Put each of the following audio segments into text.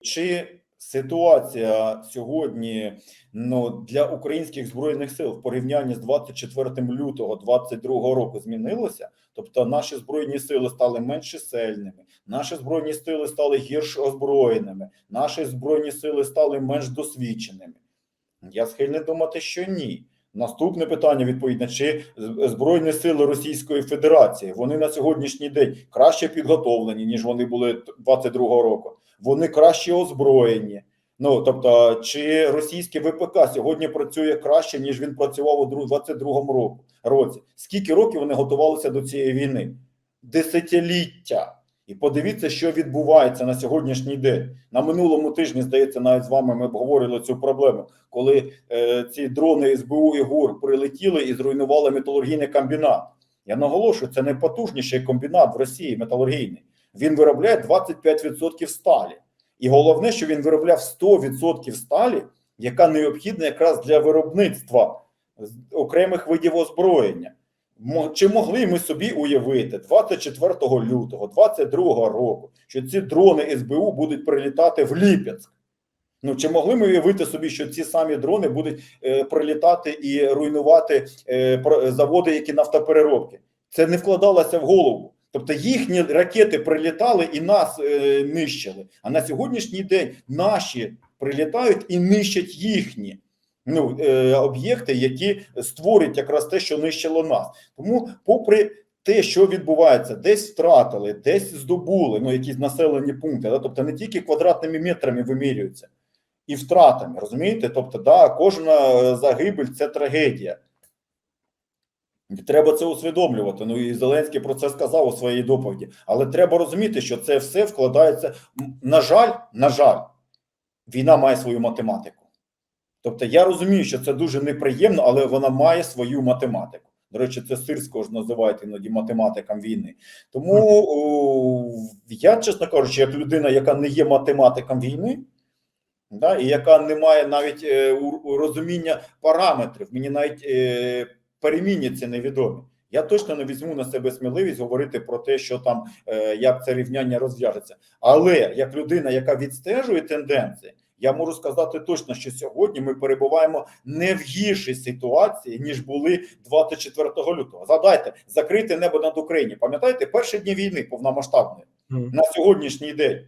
Чи ситуація сьогодні ну, для українських збройних сил в порівнянні з 24 лютого 2022 року змінилася? Тобто наші збройні сили стали менш чисельними, наші збройні сили стали гірш озброєними, наші збройні сили стали менш досвідченими? Я схильний думати, що ні. Наступне питання відповідно: чи збройні сили Російської Федерації вони на сьогоднішній день краще підготовлені, ніж вони були т- 22-го року? Вони краще озброєні. Ну тобто, чи російське ВПК сьогодні працює краще, ніж він працював у дру- 22-му року році? Скільки років вони готувалися до цієї війни? Десятиліття. І подивіться, що відбувається на сьогоднішній день. На минулому тижні, здається, навіть з вами ми обговорили цю проблему, коли е, ці дрони СБУ і ГУР прилетіли і зруйнували металургійний комбінат. Я наголошую, це найпотужніший комбінат в Росії металургійний. Він виробляє 25% сталі. І головне, що він виробляв 100% сталі, яка необхідна якраз для виробництва окремих видів озброєння. Чи могли ми собі уявити 24 лютого 22 року, що ці дрони СБУ будуть прилітати в Ліпецьк? Ну чи могли ми уявити собі, що ці самі дрони будуть е, прилітати і руйнувати е, заводи, які нафтопереробки? Це не вкладалося в голову. Тобто їхні ракети прилітали і нас е, нищили. А на сьогоднішній день наші прилітають і нищать їхні ну, е, об'єкти, які створюють якраз те, що нищило нас. Тому, попри те, що відбувається, десь втратили, десь здобули ну, якісь населені пункти, да? тобто не тільки квадратними метрами вимірюються, і втратами, розумієте? Тобто, да, кожна е, загибель це трагедія. Треба це усвідомлювати. Ну і Зеленський про це сказав у своїй доповіді. Але треба розуміти, що це все вкладається. На жаль, на жаль, війна має свою математику. Тобто я розумію, що це дуже неприємно, але вона має свою математику. До речі, це сирського ж називають іноді математикам війни. Тому о, я, чесно кажучи, як людина, яка не є математиком війни, да, і яка не має навіть е, у- у розуміння параметрів, мені навіть е, перемінні це невідомі. Я точно не візьму на себе сміливість говорити про те, що там е, як це рівняння розв'яжеться. Але як людина, яка відстежує тенденції, я можу сказати точно, що сьогодні ми перебуваємо не в гіршій ситуації, ніж були 24 лютого. Згадайте, закрите небо над Україною. Пам'ятаєте, перші дні війни повномасштабної Мгм. на сьогоднішній день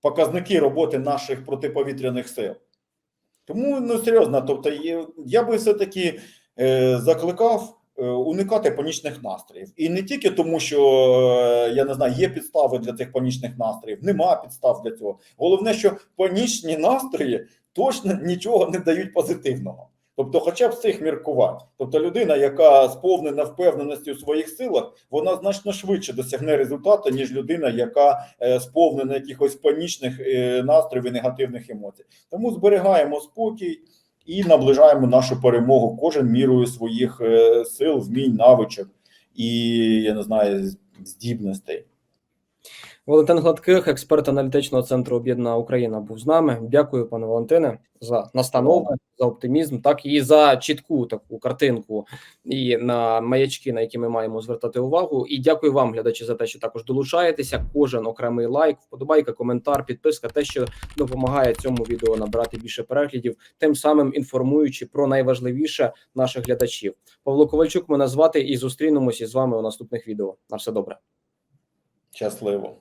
показники роботи наших протиповітряних сил. Тому ну серйозно, тобто я би все-таки е, закликав уникати панічних настроїв. І не тільки тому, що е, я не знаю, є підстави для цих панічних настроїв, нема підстав для цього. Головне, що панічні настрої точно нічого не дають позитивного. Тобто, хоча б цих міркувань. Тобто, людина, яка сповнена впевненості у своїх силах, вона значно швидше досягне результату, ніж людина, яка е, сповнена якихось панічних е, настроїв і негативних емоцій. Тому зберігаємо спокій і наближаємо нашу перемогу кожен мірою своїх е, сил, вмінь, навичок і я не знаю здібностей. Валентин Гладких, експерт аналітичного центру Об'єднана Україна, був з нами. Дякую, пане Валентине, за настанови, за оптимізм, так і за чітку таку картинку і на маячки, на які ми маємо звертати увагу. І дякую вам, глядачі, за те, що також долучаєтеся. Кожен окремий лайк, вподобайка, коментар, підписка, те, що допомагає цьому відео набрати більше переглядів, тим самим інформуючи про найважливіше наших глядачів. Павло Ковальчук мене звати і зустрінемося з вами у наступних відео. На все добре. Щасливо.